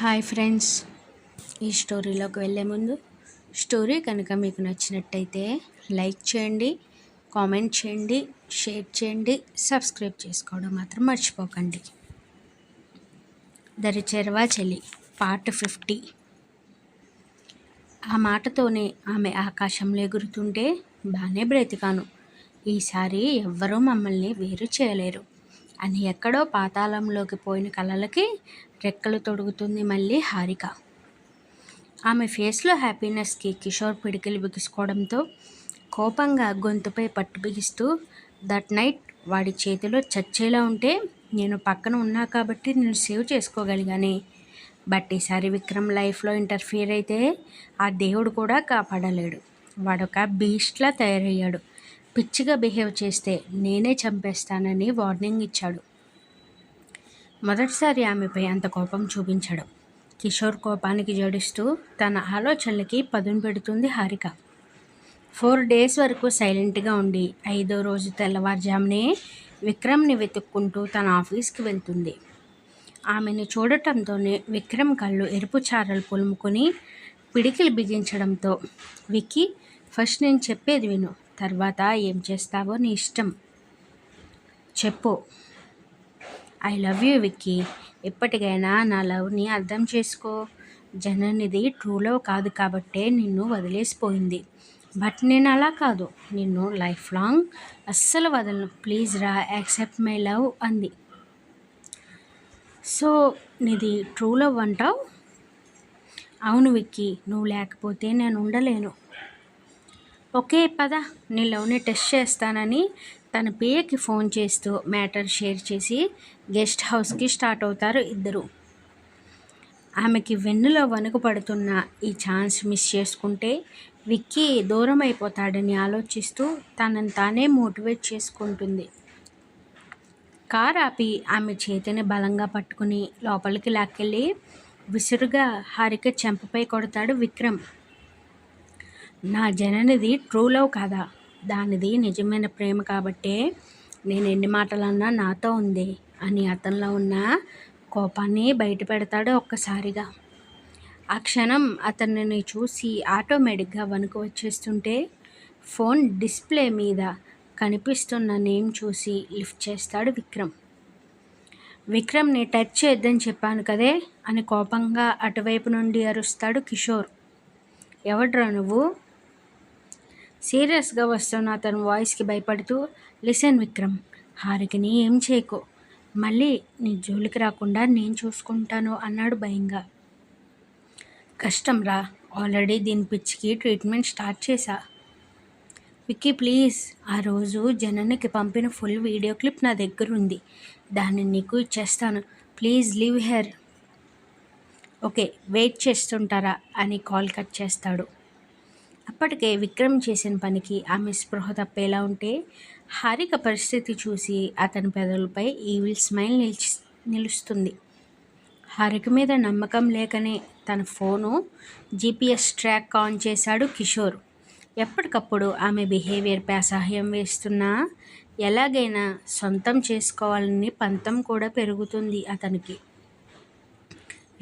Hi friends. ఈ స్టోరీలోకి వెళ్ళే ముందు స్టోరీ కనుక మీకు నచ్చినట్టయితే లైక్ చేయండి కామెంట్ చేయండి షేర్ చేయండి సబ్స్క్రైబ్ చేసుకోవడం మాత్రం మర్చిపోకండి. దరి చెరవా చెలి పార్ట్ ఫిఫ్టీ. ఆ మాటతోనే ఆమె ఆకాశంలో ఎగురుతుంటే బాగానే బ్రతికాను. ఈసారి ఎవ్వరూ మమ్మల్ని వేరు చేయలేరు. అని ఎక్కడో పాతాళంలోకి పోయిన కలలకి రెక్కలు తొడుగుతుంది మళ్ళీ హారిక. ఆమె ఫేస్లో హ్యాపీనెస్కి కిషోర్ పిడికిలు బిగుసుకోవడంతో కోపంగా గొంతుపై పట్టు బిగిస్తూ దట్ నైట్ వాడి చేతిలో చచ్చేలా ఉంటే నేను పక్కన ఉన్నా కాబట్టి నేను సేవ్ చేసుకోగలిగానే. బట్ ఈసారి విక్రమ్ లైఫ్లో ఇంటర్ఫియర్ అయితే ఆ దేవుడు కూడా కాపాడలేడు. వాడొక బీస్ట్లా తయారయ్యాడు. పిచ్చిగా బిహేవ్ చేస్తే నేనే చంపేస్తానని వార్నింగ్ ఇచ్చాడు. మొదటిసారి ఆమెపై అంత కోపం చూపించడం. కిషోర్ కోపానికి జడిస్తూ తన ఆలోచనలకి పదును పెడుతుంది హారిక. ఫోర్ డేస్ వరకు సైలెంట్గా ఉండి ఐదో రోజు తెల్లవారుజామునే విక్రమ్ని వెతుక్కుంటూ తన ఆఫీస్కి వెళ్తుంది. ఆమెను చూడటంతోనే విక్రమ్ కళ్ళు ఎరుపు చారలు పులుముకొని పిడికిలు బిగించడంతో విక్కీ ఫస్ట్ నేను చెప్పేది విను. తర్వాత ఏం చేస్తావో నీ ఇష్టం. చెప్పు. I love you Vicky. ఎప్పటికైనా నా లవ్ని అర్థం చేసుకో. జననిది ట్రూ లవ్ కాదు కాబట్టే నిన్ను వదిలేసిపోయింది. బట్ నేను అలా కాదు. నిన్ను లైఫ్ లాంగ్ అస్సలు వదలను. ప్లీజ్ రా యాక్సెప్ట్ మై లవ్ అంది. సో నీది ట్రూ లవ్ అంటావు? అవును విక్కీ. నువ్వు లేకపోతే నేను ఉండలేను. ఓకే పద నీ లవ్ని టెస్ట్ చేస్తానని తన పిఏకి ఫోన్ చేస్తూ మ్యాటర్ షేర్ చేసి గెస్ట్ హౌస్కి స్టార్ట్ అవుతారు ఇద్దరు. ఆమెకి వెన్నులో వణుకు పడుతున్న ఈ ఛాన్స్ మిస్ చేసుకుంటే విక్కీ దూరం అయిపోతాడని ఆలోచిస్తూ తనని తానే మోటివేట్ చేసుకుంటుంది. కార్ ఆపి ఆమె చేతిని బలంగా పట్టుకుని లోపలికి లాక్కెళ్ళి విసురుగా హారిక చెంపపై కొడతాడు విక్రమ్. నా జననిది ట్రూ లవ్ కాదా. దానిది నిజమైన ప్రేమ కాబట్టే నేను ఎన్ని మాటలన్నా నాతో ఉంది అని అతనిలో ఉన్న కోపాన్ని బయట పెడతాడు ఒక్కసారిగా. ఆ క్షణం అతనిని చూసి ఆటోమేటిక్గా వణుకు వచ్చేస్తుంటే ఫోన్ డిస్ప్లే మీద కనిపిస్తున్న నేమ్ చూసి లిఫ్ట్ చేస్తాడు విక్రమ్. విక్రమ్ని టచ్ చేద్దని చెప్పాను కదే అని కోపంగా అటువైపు నుండి అరుస్తాడు కిషోర్. ఎవడ్రా నువ్వు? సీరియస్గా వస్తున్న అతను వాయిస్కి భయపడుతూ లిసన్ విక్రమ్ హారికని ఏం చేయకు. మళ్ళీ నీ జోలికి రాకుండా నేను చూసుకుంటాను అన్నాడు భయంగా. కష్టం రా. ఆల్రెడీ దీని పిచ్చికి ట్రీట్మెంట్ స్టార్ట్ చేశా. విక్కీ ప్లీజ్ ఆ రోజు జననికి పంపిన ఫుల్ వీడియో క్లిప్ నా దగ్గర ఉంది దాన్ని నీకు ఇచ్చేస్తాను. Please leave her. Okay wait చేస్తుంటారా? అని కాల్ కట్ చేస్తాడు. అప్పటికే విక్రమ్ చేసిన పనికి ఆమె స్పృహ తప్పేలా ఉంటే హారిక పరిస్థితి చూసి అతని పెదవులపై ఈవిల్ స్మైల్ నిలిచి నిలుస్తుంది. హారిక మీద నమ్మకం లేకనే తన ఫోను జీపీఎస్ ట్రాక్ ఆన్ చేశాడు కిషోర్. ఎప్పటికప్పుడు ఆమె బిహేవియర్పై అసహ్యం వేస్తున్నా ఎలాగైనా సొంతం చేసుకోవాలని పంతం కూడా పెరుగుతుంది అతనికి.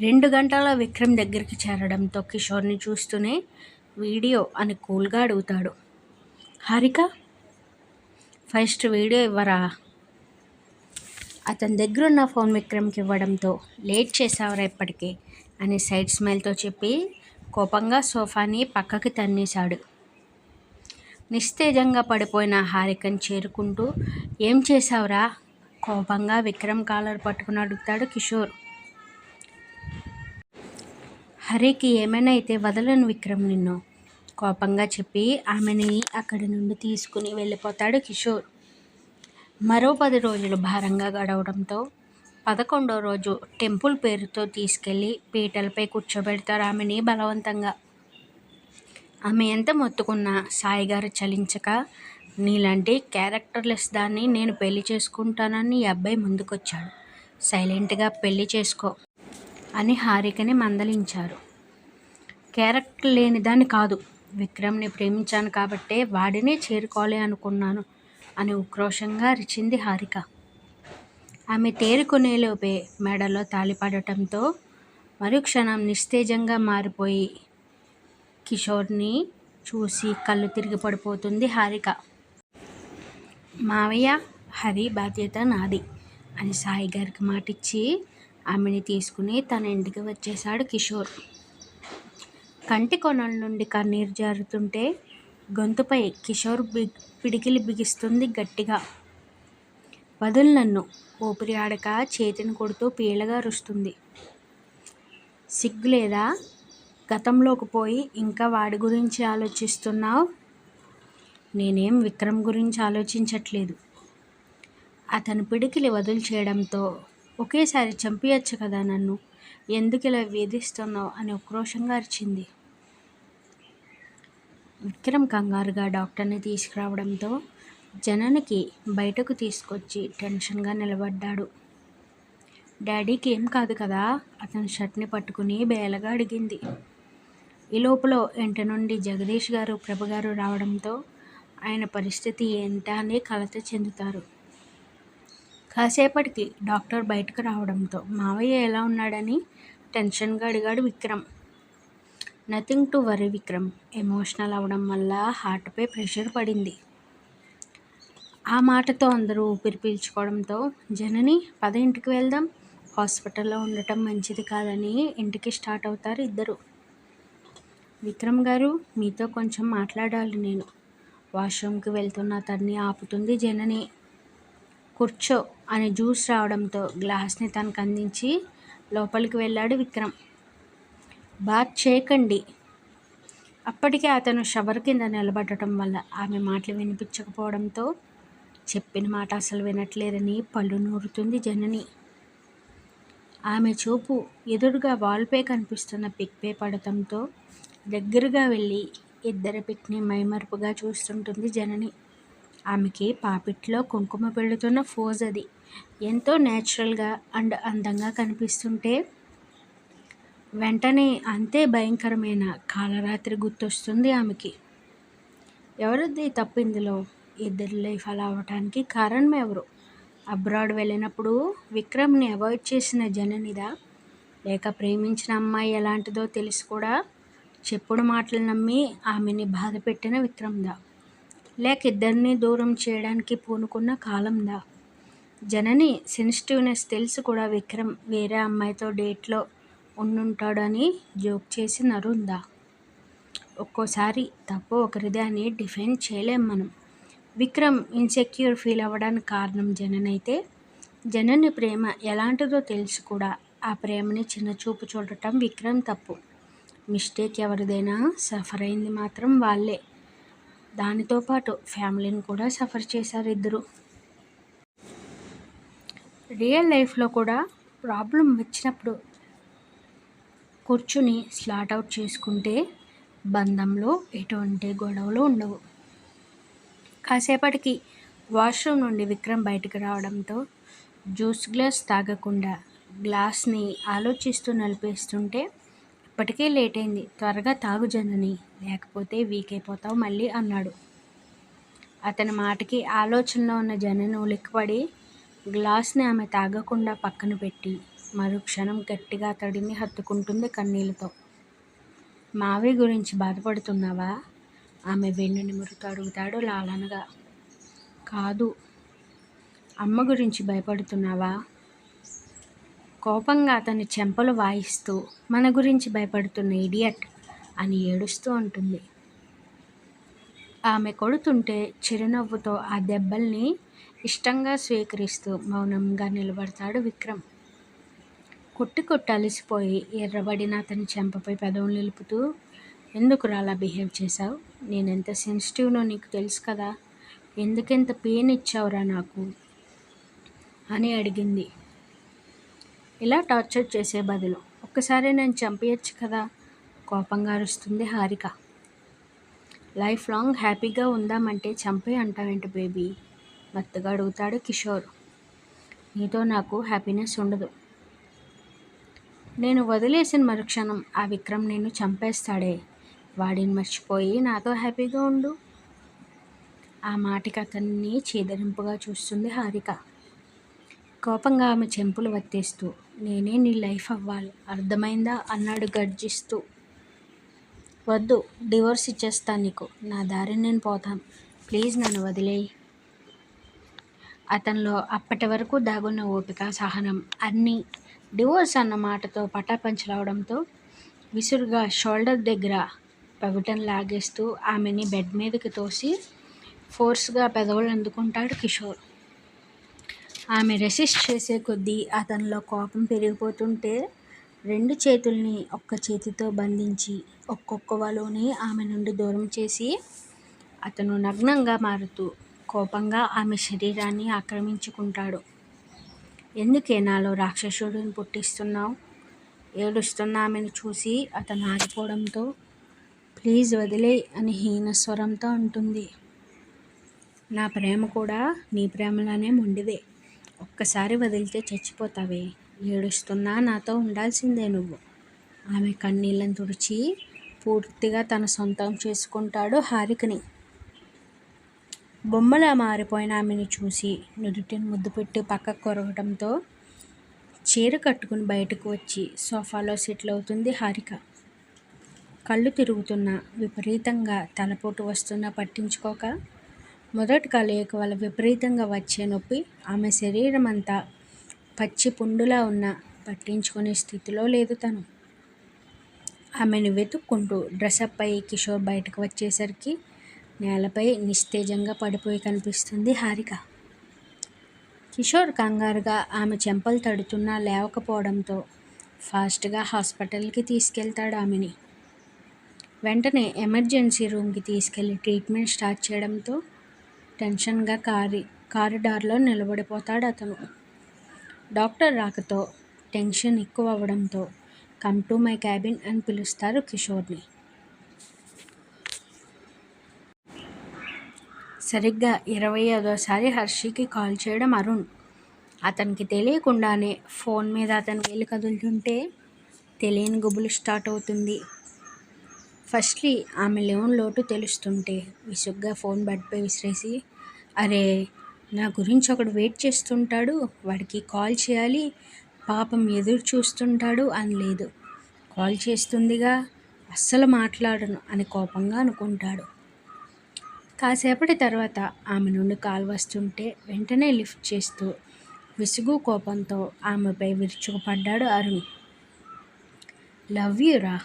రెండు గంటల విక్రమ్ దగ్గరికి చేరడంతో కిషోర్ని చూస్తూనే వీడియో అని కూల్గా అడుగుతాడు. హారిక ఫస్ట్ వీడియో ఇవ్వరా? అతని దగ్గర ఉన్న ఫోన్ విక్రమ్కి ఇవ్వడంతో లేట్ చేసావరా ఇప్పటికే? అని సైడ్ స్మైల్తో చెప్పి కోపంగా సోఫాని పక్కకి తన్నేశాడు. నిస్తేజంగా పడిపోయిన హారికని చేరుకుంటూ ఏం చేసావురా కోపంగా విక్రమ్ కాలర్ పట్టుకుని అడుగుతాడు కిషోర్. హరికి ఏమైనా అయితే వదలను విక్రమ్ నిన్ను. కోపంగా చెప్పి ఆమెని అక్కడి నుండి తీసుకుని వెళ్ళిపోతాడు కిషోర్. మరో పది రోజులు భారంగా గడవడంతో పదకొండో రోజు టెంపుల్ పేరుతో తీసుకెళ్ళి పీటలపై కూర్చోబెడతారు ఆమెని బలవంతంగా. ఆమె ఎంత మొత్తుకున్నా సాయిగారు చలించక నీలాంటి క్యారెక్టర్లెస్ దాన్ని నేను పెళ్ళి చేసుకుంటానని ఈ అబ్బాయి ముందుకొచ్చాడు. సైలెంట్గా పెళ్ళి చేసుకో అని హారికని మందలించారు. క్యారెక్టర్ లేని దాన్ని కాదు. విక్రమ్ని ప్రేమించాను కాబట్టే వాడినే చేరుకోవాలి అనుకున్నాను అని ఉక్రోషంగా అరిచింది హారిక. ఆమె తేరుకునేలోపే మెడలో తాళిపడటంతో మరుక్షణం నిస్తేజంగా మారిపోయి కిషోర్ని చూసి కళ్ళు తిరిగి పడిపోతుంది హారిక. మావయ్య హరి బాధ్యత నాది అని సాయి గారికి మాటిచ్చి ఆమెని తీసుకుని తన ఇంటికి వచ్చేశాడు కిషోర్. కంటి కొనల నుండి కన్నీరు జారుతుంటే గొంతుపై కిషోర్ బిగ్ పిడికిలి బిగిస్తుంది గట్టిగా. వదులు నన్ను. ఊపిరి ఆడక చేతిని కొడుతూ పీలగా రుస్తుంది. సిగ్గు లేదా గతంలోకి పోయి ఇంకా వాడి గురించి ఆలోచిస్తున్నావు? నేనేం విక్రమ్ గురించి ఆలోచించట్లేదు. అతను పిడికిలి వదులు చేయడంతో ఒకేసారి చంపేయచ్చు కదా నన్ను. ఎందుకు ఇలా వేధిస్తున్నావు అని ఉక్రోషంగా అరిచింది. విక్రమ్ కంగారుగా డాక్టర్ని తీసుకురావడంతో జననికి బయటకు తీసుకొచ్చి టెన్షన్గా నిలబడ్డాడు. డాడీకి ఏం కాదు కదా? అతని షర్ట్ని పట్టుకుని బేలగా అడిగింది. ఈ లోపల ఇంటి నుండి జగదీష్ గారు ప్రభు గారు రావడంతో ఆయన పరిస్థితి ఏంటా అని కలత చెందుతారు. కాసేపటికి డాక్టర్ బయటకు రావడంతో మావయ్య ఎలా ఉన్నాడని టెన్షన్గా అడిగాడు Vikram. Nothing to worry Vikram. Emotional అవడం వల్ల హార్ట్పై ప్రెషర్ పడింది. ఆ మాటతో అందరూ ఊపిరి పీల్చుకోవడంతో జనని పద ఇంటికి వెళ్దాం. హాస్పిటల్లో ఉండటం మంచిది కాదని ఇంటికి స్టార్ట్ అవుతారు ఇద్దరు. విక్రమ్ గారు మీతో కొంచెం మాట్లాడాలి నేను. వాష్రూమ్కి వెళ్తున్న తన్ని ఆపుతుంది జనని. కూర్చో అని జ్యూస్ రావడంతో గ్లాస్ని తనకు అందించి లోపలికి వెళ్ళాడు విక్రమ్. బాత్ చేయకండి. అప్పటికే అతను షవర్ కింద నిలబడటం వల్ల ఆమె మాటలు వినిపించకపోవడంతో చెప్పిన మాట అసలు వినట్లేదని పళ్ళు నూరుతుంది జనని. ఆమె చూపు ఎదురుగా వాల్పే కనిపిస్తున్న పిక్పే పడటంతో దగ్గరగా వెళ్ళి ఇద్దరి పిక్ని మైమరుపుగా చూస్తుంటుంది జనని. ఆమెకి పాపిట్లో కుంకుమ పెడుతున్న ఫోజ్ అది. ఎంతో న్యాచురల్గా అండ్ అందంగా కనిపిస్తుంటే వెంటనే అంతే భయంకరమైన కాలరాత్రి గుర్తొస్తుంది ఆమెకి. ఎవరిది తప్పు ఇందులో ఇద్దరి లైఫ్ అలా అవ్వటానికి కారణం ఎవరు? అబ్రాడ్ వెళ్ళినప్పుడు విక్రమ్ని అవాయిడ్ చేసిన జననిదా? లేక ప్రేమించిన అమ్మాయి ఎలాంటిదో తెలిసి కూడా చెప్పుడు మాటలు నమ్మి ఆమెని బాధ పెట్టిన విక్రమ్దా? లేక ఇద్దరిని దూరం చేయడానికి పూనుకున్న కాలందా? జనని సెన్సిటివ్నెస్ తెలిసి కూడా విక్రమ్ వేరే అమ్మాయితో డేట్లో ఉండుంటాడని జోక్ చేసి నరుందా ఒక్కోసారి తప్పు ఒకరిదే అని డిఫైన్ చేయలేం మనం. విక్రమ్ ఇన్సెక్యూర్ ఫీల్ అవ్వడానికి కారణం జనన్ అయితే జనని ప్రేమ ఎలాంటిదో తెలిసి కూడా. ఆ ప్రేమని చిన్న చూపు చూడటం విక్రమ్ తప్పు. మిస్టేక్ ఎవరిదైనా సఫర్ అయింది మాత్రం వాళ్ళే. దానితో పాటు ఫ్యామిలీని కూడా సఫర్ చేశారు ఇద్దరు. రియల్ లైఫ్లో కూడా ప్రాబ్లం వచ్చినప్పుడు కూర్చుని స్లాట్ అవుట్ చేసుకుంటే బంధంలో ఎటువంటి గొడవలు ఉండవు. కాసేపటికి వాష్రూమ్ నుండి విక్రమ్ బయటకు రావడంతో జ్యూస్ గ్లాస్ తాగకుండా గ్లాస్ని ఆలోచిస్తూ నలిపేస్తుంటే ఇప్పటికే లేట్ అయింది. త్వరగా తాగు జనని లేకపోతే వీక్ అయిపోతావు మళ్ళీ అన్నాడు. అతని మాటకి ఆలోచనలో ఉన్న జనను ఉలిక్కిపడి గ్లాస్ని ఆమె తాగకుండా పక్కన పెట్టి మరుక్షణం గట్టిగా అతడిని హత్తుకుంటుంది కన్నీళ్ళతో. మావి గురించి బాధపడుతున్నావా? ఆమె వెన్ను నిమురుతూ అడుగుతాడు లాలనగా. కాదు. అమ్మ గురించి భయపడుతున్నావా? కోపంగా అతని చెంపలు వాయిస్తూ మన గురించి భయపడుతున్న ఇడియట్ అని ఏడుస్తూ ఉంటుంది ఆమె కొడుతుంటే చిరునవ్వుతో ఆ దెబ్బల్ని ఇష్టంగా స్వీకరిస్తూ మౌనంగా నిలబడతాడు విక్రమ్. కొట్టి కొట్టి అలసిపోయి ఎర్రబడిన అతని చెంపపై పెదవులు నిలుపుతూ ఎందుకు అలా బిహేవ్ చేశావు? నేను ఎంత సెన్సిటివ్నో నీకు తెలుసు కదా. ఎందుకెంత పెయిన్ ఇచ్చావురా నాకు అని అడిగింది. ఇలా టార్చర్ చేసే బదులు ఒక్కసారి నేను చంపేయచ్చు కదా కోపంగా అరుస్తుంది హారిక. లైఫ్ లాంగ్ హ్యాపీగా ఉందామంటే చంపే అంటావేంటి బేబీ మత్తుగా అడుగుతాడు కిషోర్. నీతో నాకు హ్యాపీనెస్ ఉండదు. నేను వదిలేసిన మరుక్షణం ఆ విక్రమ్ నేను చంపేస్తాడే. వాడిని మర్చిపోయి నాతో హ్యాపీగా ఉండు. ఆ మాటకి అతన్ని చేదరింపుగా చూస్తుంది హారిక. కోపంగా ఆమె చెంపులు వత్తేస్తూ నేనే నీ లైఫ్ అవ్వాలి అర్థమైందా? అన్నాడు గర్జిస్తూ. వద్దు డివోర్స్ ఇచ్చేస్తాను నీకు. నా దారిని నేను పోతాను. ప్లీజ్ నన్ను వదిలేయి. అతనిలో అప్పటి వరకు దాగున్న ఓపిక సహనం అన్నీ డివోర్స్ అన్న మాటతో పటాపంచలవడంతో విసురుగా షోల్డర్ దగ్గర పవిటన్ లాగేస్తూ ఆమెని బెడ్ మీదకి తోసి ఫోర్స్గా పెదవులు అందుకుంటాడు కిషోర్. ఆమె రెసిస్ట్ చేసే కొద్దీ అతనిలో కోపం పెరిగిపోతుంటే రెండు చేతుల్ని ఒక్క చేతితో బంధించి ఒక్కొక్క వలోని ఆమె నుండి దూరం చేసి అతను నగ్నంగా మారుతూ కోపంగా ఆమె శరీరాన్ని ఆక్రమించుకుంటాడు. ఎందుకే నాలో రాక్షసుడిని పుట్టిస్తున్నావు? ఏడుస్తున్న ఆమెను చూసి అతను ఆగిపోవడంతో ప్లీజ్ వదిలే అని హీన స్వరంతో అంటుంది. నా ప్రేమ కూడా నీ ప్రేమలానే మొండిదే. ఒక్కసారి వదిలితే చచ్చిపోతావే. ఏడుస్తున్నా నాతో ఉండాల్సిందే నువ్వు. ఆమె కన్నీళ్ళని తుడిచి పూర్తిగా తన సొంతం చేసుకుంటాడు హారికని. బొమ్మలా మారిపోయిన ఆమెను చూసి నుదుటిని ముద్దు పెట్టి పక్కకు కొరగడంతో చీర కట్టుకుని బయటకు వచ్చి సోఫాలో సెటిల్ అవుతుంది హారిక. కళ్ళు తిరుగుతున్న విపరీతంగా తలపోటు వస్తున్నా పట్టించుకోక మొదటి కలయిక వల్ల విపరీతంగా వచ్చే నొప్పి ఆమె శరీరం అంతా పచ్చి పుండులా ఉన్న పట్టించుకునే స్థితిలో లేదు తను. ఆమెను వెతుక్కుంటూ డ్రెస్అప్ అయ్యి కిషోర్ బయటకు వచ్చేసరికి నేలపై నిస్తేజంగా పడిపోయి కనిపిస్తుంది హారిక. కిషోర్ కంగారుగా ఆమె చెంపలు తడుతున్నా లేవకపోవడంతో ఫాస్ట్గా హాస్పిటల్కి తీసుకెళ్తాడు ఆమెని. వెంటనే ఎమర్జెన్సీ రూమ్కి తీసుకెళ్ళి ట్రీట్మెంట్ స్టార్ట్ చేయడంతో టెన్షన్గా కారి కారిడార్లో నిలబడిపోతాడు అతను. డాక్టర్ రాకతో టెన్షన్ ఎక్కువ అవ్వడంతో కమ్ టు మై క్యాబిన్ అని పిలుస్తారు కిషోర్ని. సరిగ్గా ఇరవై ఐదోసారి హర్షికి కాల్ చేయడం అరుణ్. అతనికి తెలియకుండానే ఫోన్ మీద అతను వేలు కదులుతుంటే తెలియని గుబులు స్టార్ట్ అవుతుంది. ఫస్ట్లీ ఆమె లేవన్ లోటు తెలుస్తుంటే విసుగ్గా ఫోన్ బట్పై విసిరేసి అరే నా గురించి ఒకడు వెయిట్ చేస్తుంటాడు వాడికి కాల్ చేయాలి పాపం ఎదురు చూస్తుంటాడు అని లేదు కాల్ చేస్తుందిగా అస్సలు మాట్లాడను అని కోపంగా అనుకుంటాడు. కాసేపటి తర్వాత ఆమె నుండి కాల్ వస్తుంటే వెంటనే లిఫ్ట్ చేస్తూ విసుగు కోపంతో ఆమెపై విరుచుకుపడ్డాడు అరుణ్. లవ్ యూరా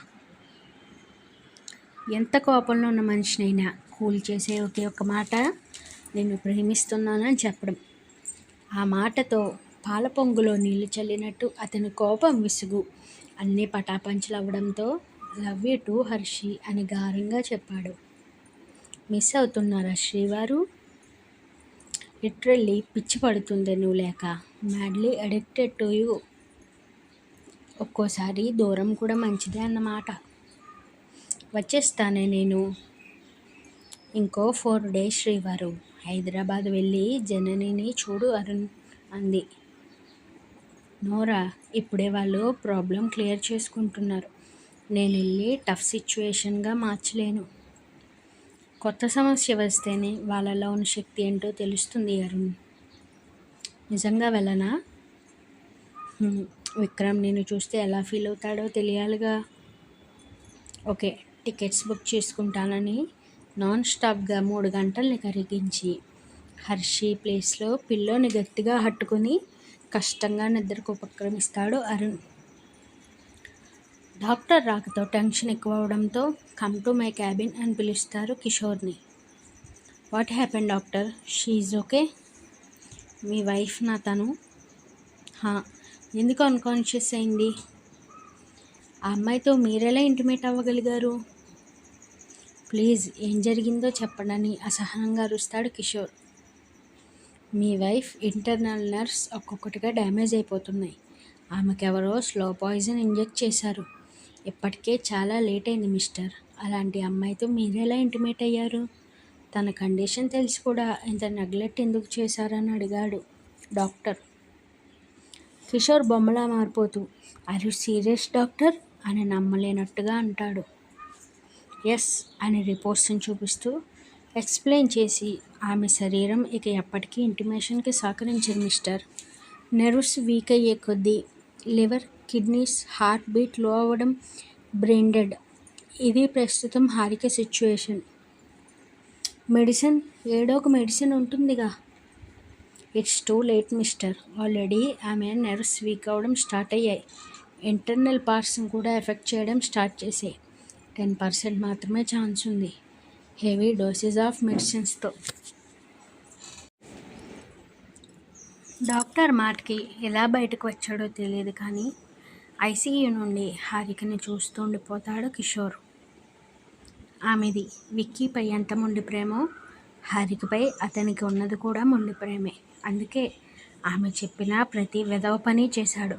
ఎంత కోపంలో ఉన్న మనిషినైనా కూల్ చేసే ఒకే ఒక మాట నేను ప్రేమిస్తున్నానని చెప్పడం. ఆ మాటతో పాల పొంగులో నీళ్ళు చల్లినట్టు అతని కోపం విసుగు అన్నీ పటాపంచలు అవ్వడంతో లవ్ యూ టు హర్షి అని గారంగా చెప్పాడు. మిస్ అవుతున్నారా శ్రీవారు? లిటరల్లీ పిచ్చి పడుతుంది నువ్వు లేక. Madly addicted to you. ఒక్కోసారి దూరం కూడా మంచిదే అన్నమాట. వచ్చేస్తానే నేను. ఇంకో ఫోర్ డేస్ శ్రీవారు. హైదరాబాద్ వెళ్ళి జననిని చూడు అరుణ్ అంది. నోరా ఇప్పుడే వాళ్ళు ప్రాబ్లం క్లియర్ చేసుకుంటున్నారు. నేను వెళ్ళి టఫ్ సిచ్యువేషన్గా మార్చలేను. కొత్త సమస్య వస్తేనే వాళ్ళలో ఉన్న శక్తి ఏంటో తెలుస్తుంది అరుణ్. నిజంగా వెళ్ళనా? విక్రమ్ నేను చూస్తే ఎలా ఫీల్ అవుతాడో తెలియాలిగా. ఓకే టికెట్స్ బుక్ చేసుకుంటానని నాన్ స్టాప్గా మూడు గంటల్ని కరిగించి హర్షి ప్లేస్లో పిల్లోని గట్టిగా హట్టుకుని కష్టంగా నిద్రకు ఉపక్రమిస్తాడు అరుణ్. డాక్టర్ రాకతో టెన్షన్ ఎక్కువ అవడంతో కమ్ టు మై క్యాబిన్ అని పిలుస్తారు కిషోర్ని. What happen doctor she's okay me wife నా తను? హా ఎందుకు అన్కాన్షియస్ అయింది? ఆ అమ్మాయితో మీరెలా ఇంటిమేట్ అవ్వగలిగారు? ప్లీజ్ ఏం జరిగిందో చెప్పడని అసహనంగా అరుస్తాడు కిషోర్. మీ వైఫ్ ఇంటర్నల్ నర్వ్స్ ఒక్కొక్కటిగా డ్యామేజ్ అయిపోతున్నాయి. ఆమెకెవరో స్లో పాయిజన్ ఇంజెక్ట్ చేశారు. ఇప్పటికే చాలా లేట్ అయింది మిస్టర్. అలాంటి అమ్మాయితో మీరెలా ఇంటిమేట్ అయ్యారు? తన కండిషన్ తెలిసి కూడా ఇంత నెగ్లెక్ట్ ఎందుకు చేశారని అడిగాడు డాక్టర్. కిషోర్ బొమ్మలా మారిపోతూ ఆర్ యు సీరియస్ డాక్టర్? అని నమ్మలేనట్టుగా అంటాడు. ఎస్ అని రిపోర్ట్స్ని చూపిస్తూ ఎక్స్ప్లెయిన్ చేసి ఆమె శరీరం ఇక ఎప్పటికీ ఇంటిమేషన్కి సహకరించింది మిస్టర్. నెర్వ్స్ వీక్ అయ్యే కొద్దీ లివర్ కిడ్నీస్ హార్ట్ బీట్లో అవ్వడం బ్రెయిన్ డెడ్ ఇది ప్రస్తుతం హారిక సిచ్యువేషన్ మెడిసిన్ ఏడో ఒక మెడిసిన్ ఉంటుందిగా. It's too late mister. Already ఆమె నర్వ్స్ వీక్ అవ్వడం స్టార్ట్ అయ్యాయి. ఇంటర్నల్ పార్ట్స్ని కూడా ఎఫెక్ట్ చేయడం స్టార్ట్ చేసాయి టెన్ పర్సెంట్ మాత్రమే ఛాన్స్ ఉంది. హెవీ డోసెస్ ఆఫ్ మెడిసిన్స్తో. డాక్టర్ మాటకి ఎలా బయటకు వచ్చాడో తెలియదు కానీ ఐసీయూ నుండి హారికని చూస్తూ ఉండిపోతాడు కిషోర్. ఆమెది విక్కీపై ఎంత మొండి ప్రేమో హారికపై అతనికి ఉన్నది కూడా మొండి ప్రేమే. అందుకే ఆమె చెప్పిన ప్రతి విధవ పని చేశాడు.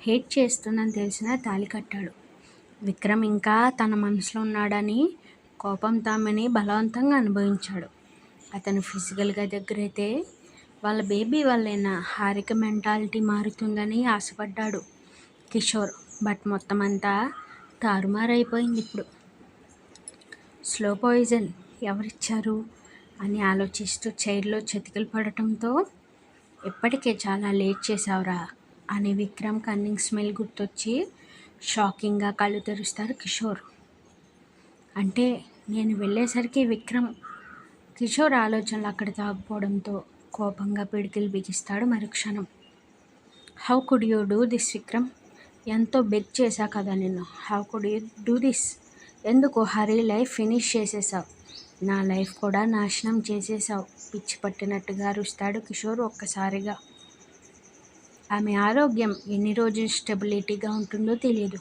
హేట్ చేస్తుందని తెలిసినా తాలి కట్టాడు. విక్రమ్ ఇంకా తన మనసులో ఉన్నాడని కోపం తామని బలవంతంగా అనుభవించాడు. అతను ఫిజికల్గా దగ్గరైతే వాళ్ళ బేబీ వల్లైనా హారిక మెంటాలిటీ మారుతుందని ఆశపడ్డాడు. కిషోర్. బట్ మొత్తం అంతా తారుమారైపోయింది ఇప్పుడు. స్లో పాయిజన్ ఎవరిచ్చారు అని ఆలోచిస్తూ చైర్లో చతికిలు పడటంతో ఇప్పటికే చాలా లేట్ చేశావురా అని విక్రమ్ కన్నింగ్ స్మెల్ గుర్తొచ్చి షాకింగ్గా కళ్ళు తెరుస్తారు కిషోర్. అంటే నేను వెళ్ళేసరికి విక్రమ్ కిషోర్ ఆలోచనలు అక్కడ తాగిపోవడంతో కోపంగా పిడికిలు బిగిస్తాడు మరుక్షణం. How could you do this Vikram? ఎంతో బెగ్ చేశా కదా నిన్ను. How could you do this ఎందుకు హరీ లైఫ్ ఫినిష్ చేసేసావు? నా లైఫ్ కూడా నాశనం చేసేసావు. పిచ్చి పట్టినట్టుగా అరుస్తాడు కిషోర్ ఒక్కసారిగా. ఆమె ఆరోగ్యం ఎన్ని రోజులు స్టెబిలిటీగా ఉంటుందో తెలియదు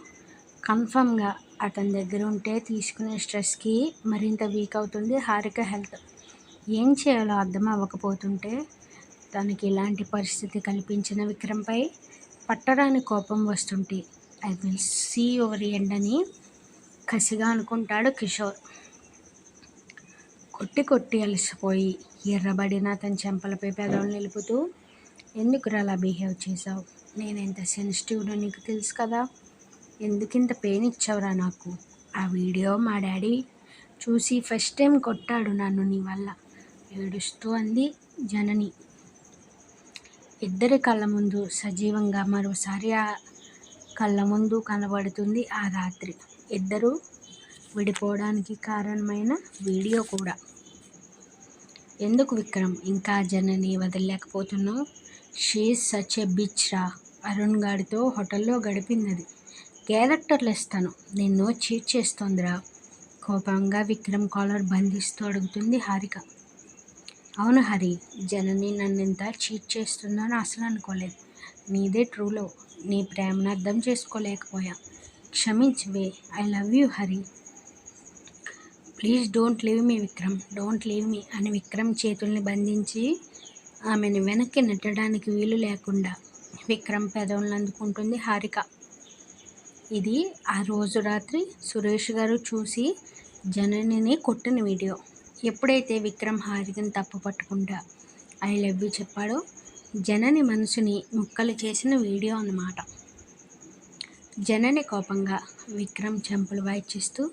కన్ఫర్మ్గా అతని దగ్గర ఉంటే తీసుకునే స్ట్రెస్కి మరింత వీక్ అవుతుంది హారిక హెల్త్. ఏం చేయాలో అర్థం అవ్వకపోతుంటే తనకి ఇలాంటి పరిస్థితి కల్పించిన విక్రమ్పై పట్టరాని కోపం వస్తుంటే I will see your end అని కసిగా అనుకుంటాడు కిషోర్. కొట్టి కొట్టి అలసిపోయి ఎర్రబడిన అతని చెంపలపై పెదవులు నిలుపుతూ ఎందుకురా అలా బిహేవ్ చేసావు నేను ఎంత సెన్సిటివ్నో నీకు తెలుసు కదా. ఎందుకింత పెయిన్ ఇచ్చావురా నాకు? ఆ వీడియో మా డాడీ చూసి ఫస్ట్ టైం కొట్టాడు నన్ను నీ వల్ల ఏడుస్తూ అంది జనని. ఇద్దరి కళ్ళ ముందు సజీవంగా మరోసారి ఆ కళ్ళ ముందు కనబడుతుంది ఆ రాత్రి. ఇద్దరు విడిపోవడానికి కారణమైన వీడియో కూడా. ఎందుకు విక్రమ్ ఇంకా జనని వదలలేకపోతున్నావు? షీఈ్ సచ్ ఎ బిచ్ రా. అరుణ్ గారితో హోటల్లో గడిపింది క్యారెక్టర్లు ఇస్తాను. నిన్ను చీట్ చేస్తోందిరా. కోపంగా విక్రమ్ కాలర్ బంధిస్తూ అడుగుతుంది హారిక. అవును హరి జనని నన్ను ఇంత చీట్ చేస్తుందని అసలు అనుకోలేదు. నీదే ట్రూలో నీ ప్రేమను అర్థం చేసుకోలేకపోయా. క్షమించవే I love you Hari. Please don't leave me Vikram. Don't leave me అని విక్రమ్ చేతుల్ని బంధించి ఆమెను వెనక్కి నెట్టడానికి వీలు లేకుండా విక్రమ్ పెదవులను అందుకుంటుంది హారిక. ఇది ఆ రోజు రాత్రి సురేష్ గారు చూసి జననిని కొట్టిన వీడియో. ఎప్పుడైతే విక్రమ్ హారికను తప్పు పట్టకుండా ఐ లవ్ యూ చెప్పాడో జనని మనసుని ముక్కలు చేసిన వీడియో అన్నమాట. జనని కోపంగా విక్రమ్ చెంపలు వాయిచిస్తూ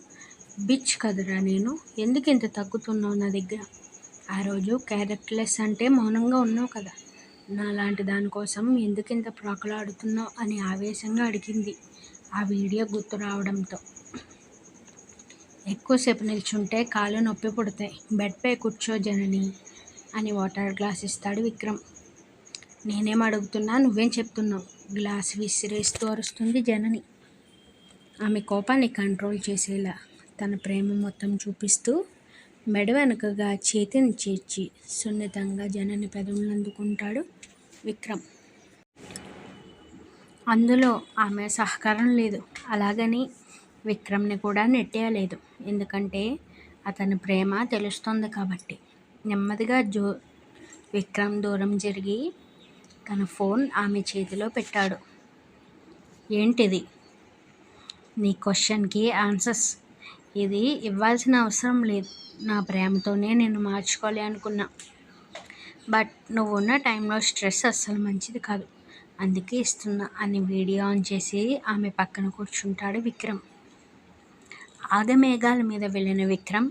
బిచ్ కదరా నేను ఎందుకు ఇంత తగ్గుతున్నావు నా దగ్గర? ఆ రోజు క్యారెక్టర్లెస్ అంటే మౌనంగా ఉన్నావు కదా. నా లాంటి దానికోసం ఎందుకింత ఇంత ప్రాకులాడుతున్నావు? అని ఆవేశంగా అడిగింది ఆ వీడియో గుర్తు రావడంతో. ఎక్కువసేపు నిల్చుంటే కాళ్ళు నొప్పి పుడతాయి. బెడ్పై కూర్చో జనని అని వాటర్ గ్లాస్ ఇస్తాడు విక్రమ్. నేనేం అడుగుతున్నా నువ్వేం చెప్తున్నావు? గ్లాస్ విసిరేస్తూ అరుస్తుంది జనని. ఆమె కోపాన్ని కంట్రోల్ చేసేలా తన ప్రేమ మొత్తం చూపిస్తూ మెడ వెనుకగా చేతిని చేర్చి సున్నితంగా జనని పెదవులందుకుంటాడు విక్రమ్. అందులో ఆమె సహకారం లేదు. అలాగని విక్రమ్ని కూడా నెట్టేయలేదు. ఎందుకంటే అతని ప్రేమ తెలుస్తుంది కాబట్టి. నెమ్మదిగా జో విక్రమ్ దూరం జరిగి తన ఫోన్ ఆమె చేతిలో పెట్టాడు. ఏంటిది? నీ క్వశ్చన్కి ఆన్సర్స్. ఇది ఇవ్వాల్సిన అవసరం లేదు. నా ప్రేమతోనే నేను మార్చుకోవాలి అనుకున్నా. బట్ నువ్వు ఉన్న టైంలో స్ట్రెస్ అస్సలు మంచిది కాదు. అందుకే ఇస్తున్నా అని వీడియో ఆన్ చేసి ఆమె పక్కన కూర్చుంటాడు విక్రమ్. ఆగమేఘాల మీద వెళ్ళిన విక్రమ్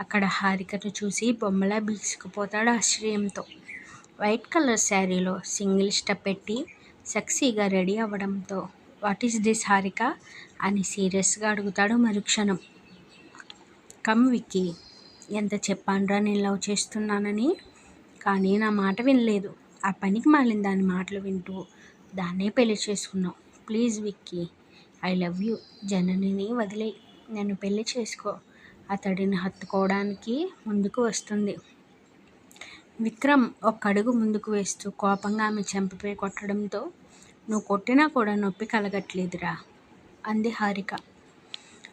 అక్కడ హారికను చూసి బొమ్మలా బిగుసుకుపోతాడు ఆశ్చర్యంతో. వైట్ కలర్ శారీలో సింగిల్ స్టెప్ పెట్టి సెక్సీగా రెడీ అవ్వడంతో వాట్ ఈస్ దిస్ హారిక? అని సీరియస్గా అడుగుతాడు మరుక్షణం. కమ్ విక్కీ ఎంత చెప్పానురా నేను లవ్ చేస్తున్నానని? కానీ నా మాట వినలేదు. ఆ పనికి మాలిన దాని మాటలు వింటూ దాన్నే పెళ్ళి చేసుకున్నావు please Vicky I love you. జననిని వదిలే నన్ను పెళ్ళి చేసుకో. అతడిని హత్తుకోవడానికి ముందుకు వస్తుంది. విక్రమ్ ఒక అడుగు ముందుకు వేస్తూ కోపంగా ఆమె చెంపపై కొట్టడంతో నువ్వు కొట్టినా కూడా నొప్పి కలగట్లేదురా అంది హారిక.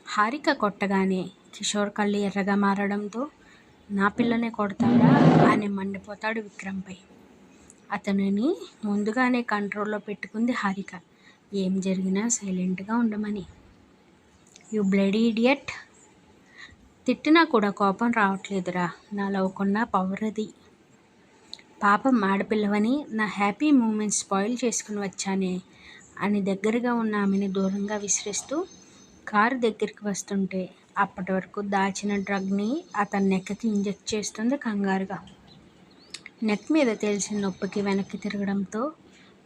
హారిక కొట్టగానే కిషోర్ కళ్ళు ఎర్రగా మారడంతో నా పిల్లనే కొడతాడా అని మండిపోతాడు విక్రమ్పై. అతనిని ముందుగానే కంట్రోల్లో పెట్టుకుంది హారిక. ఏం జరిగినా సైలెంట్గా ఉండమని. You blood idiot. తిట్టినా కూడా కోపం రావట్లేదురా. నా లవ్కున్న పవర్ అది పాపం ఆడపిల్లవని నా హ్యాపీ మూమెంట్స్ స్పాయిల్ చేసుకుని వచ్చానే. అని దగ్గరగా ఉన్న ఆమెని దూరంగా విసిరిస్తూ కారు దగ్గరికి వస్తుంటే అప్పటి వరకు దాచిన డ్రగ్ని అతని నెక్కకి ఇంజెక్ట్ చేస్తుంది కంగారుగా. నెక్ మీద తెలిసిన నొప్పికి వెనక్కి తిరగడంతో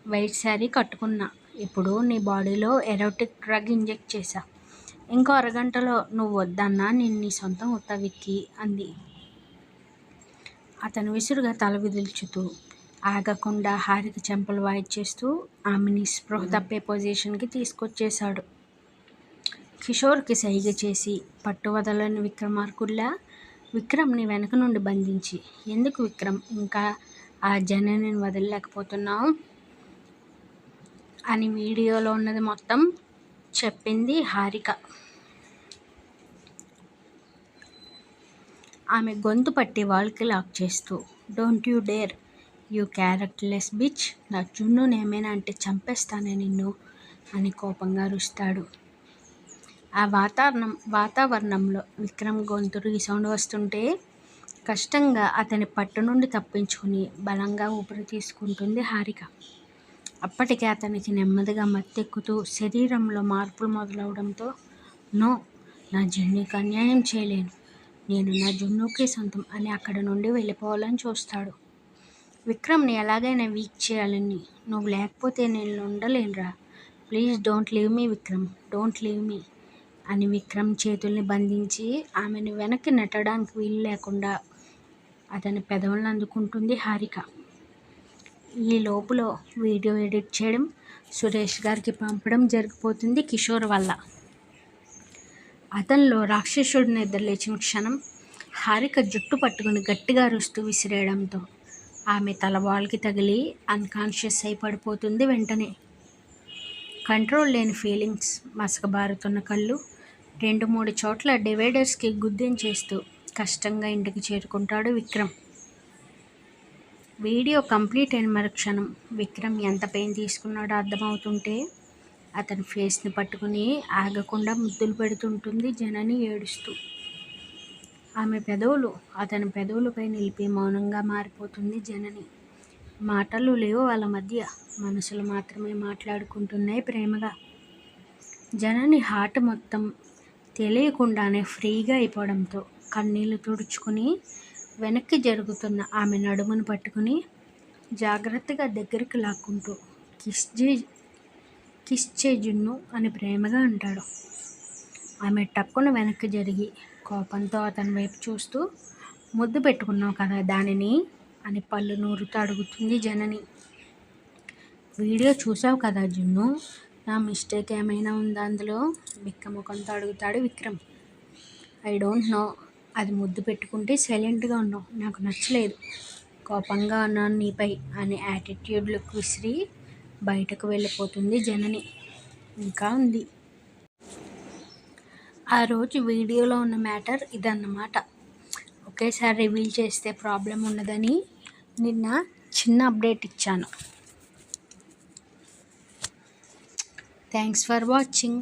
వైట్ శారీ కట్టుకున్నా. ఇప్పుడు నీ బాడీలో ఎరోటిక్ డ్రగ్ ఇంజెక్ట్ చేశా. ఇంకో అరగంటలో నువ్వు వద్దన్నా నేను నీ సొంతం ఉత్తవిక్కి అంది. అతను విసురుగా తల విదిల్చుతూ ఆగకుండా హారిక చెంపలు వాయిచేస్తూ ఆమెని స్పృహ తప్పే పొజిషన్కి తీసుకొచ్చేశాడు. కిషోర్కి సైగ చేసి పట్టు వదలని విక్రమార్కుల్లా విక్రమ్ని వెనక నుండి బంధించి ఎందుకు విక్రమ్ ఇంకా ఆ జనని వదలలేకపోతున్నావు? అని వీడియోలో ఉన్నది మొత్తం చెప్పింది హారిక. ఆమె గొంతు పట్టి వాళ్ళకి లాక్ చేస్తూ don't you dare you characterless bitch నా జున్నును ఏమైనా అంటే చంపేస్తానే నిన్ను అని కోపంగా రుస్తాడు ఆ వాతావరణం వాతావరణంలో విక్రమ్ గొంతు సౌండ్ వస్తుంటే కష్టంగా అతని పట్టు నుండి తప్పించుకుని బలంగా ఊపిరి తీసుకుంటుంది హారిక. అప్పటికే అతనికి నెమ్మదిగా మత్తెక్కుతూ శరీరంలో మార్పులు మొదలవడంతో నో నా జున్నుకి అన్యాయం చేయలేను. నేను నా జున్నుకి సొంతం అని అక్కడ నుండి వెళ్ళిపోవాలని చూస్తాడు. విక్రమ్ని ఎలాగైనా వీక్ చేయాలని. నువ్వు లేకపోతే నేను ఉండలేనురా. Please don't leave me Vikram. Don't leave me అని విక్రమ్ చేతుల్ని బంధించి ఆమెను వెనక్కి నెట్టడానికి వీలు లేకుండా అతని పెదవులను అందుకుంటుంది హారిక. ఈ లోపల వీడియో ఎడిట్ చేయడం సురేష్ గారికి పంపడం జరిగిపోతుంది కిషోర్ వల్ల. అతనిలో రాక్షసుడు నిద్రలేచిన క్షణం హారిక జుట్టు పట్టుకుని గట్టిగా రుస్తూ విసిరేయడంతో ఆమె తలవాల్కి తగిలి అన్కాన్షియస్ అయి పడిపోతుంది వెంటనే. కంట్రోల్ లేని ఫీలింగ్స్ మసకబారుతున్న కళ్ళు రెండు మూడు చోట్ల డివైడర్స్కి గుద్దించేస్తూ కష్టంగా ఇంటికి చేరుకుంటాడు విక్రమ్. వీడియో కంప్లీట్ అయిన మరుక్షణం విక్రమ్ ఎంత పెయిన్ తీసుకున్నాడో అర్థమవుతుంటే అతని ఫేస్ని పట్టుకుని ఆగకుండా ముద్దులు పెడుతుంటుంది జనని ఏడుస్తూ. ఆమె పెదవులు అతని పెదవులపై నిలిపి మౌనంగా మారిపోతుంది జనని. మాటలు లేవు వాళ్ళ మధ్య మనసులు మాత్రమే మాట్లాడుకుంటున్నాయి ప్రేమగా. జనని హార్ట్ మొత్తం తెలియకుండానే ఫ్రీగా అయిపోవడంతో కన్నీళ్ళు తుడుచుకుని వెనక్కి జరుగుతున్న ఆమె నడుమును పట్టుకుని జాగ్రత్తగా దగ్గరికి లాక్కుంటూ కిస్ చే కిస్ చే జున్ను అని ప్రేమగా అంటాడు. ఆమె టక్కున వెనక్కి జరిగి కోపంతో అతని వైపు చూస్తూ ముద్దు పెట్టుకున్నావు కదా దానిని అని పళ్ళు నూరుతూ అడుగుతుంది జనని. వీడియో చూసావు కదా జున్ను నా మిస్టేక్ ఏమైనా ఉందా అందులో? బిక్క ముఖంతో అడుగుతాడు విక్రమ్. ఐ డోంట్ నో అది ముద్దు పెట్టుకుంటే సైలెంట్గా ఉన్నావు. నాకు నచ్చలేదు. కోపంగా ఉన్నాను నీపై అనే యాటిట్యూడ్లకు విసిరి బయటకు వెళ్ళిపోతుంది జనని. ఇంకా ఉంది. ఆ రోజు వీడియోలో ఉన్న మ్యాటర్ ఇదన్నమాట. ఒకేసారి రివీల్ చేస్తే ప్రాబ్లం ఉన్నదని నిన్న చిన్న అప్డేట్ ఇచ్చాను. Thanks for watching.